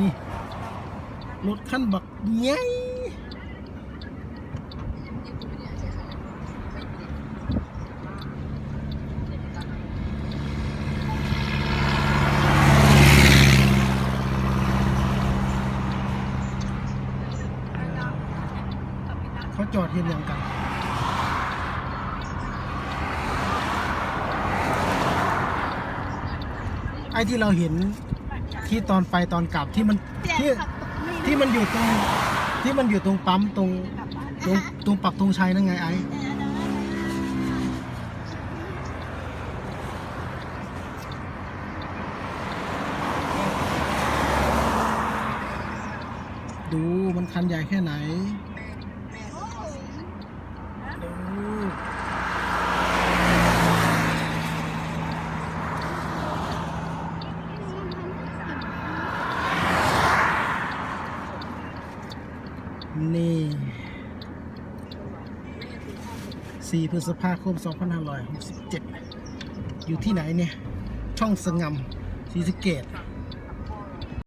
นี่รถขั้นบักใหญ่เขาจอดเห็นอย่างกันไอ้ที่เราเห็น ที่ตอนไปตอนกลับที่มันที่ที่มันอยู่ตรงที่มันอยู่ตรงปั๊มตรงตรงตรงปักตรงชัยนั่นไงไอ้ดูมันคันใหญ่แค่ไหนดู นี่ 4 พฤษภาคม 2567 อยู่ที่ไหนเนี่ย ช่องสงำศรีสะเกด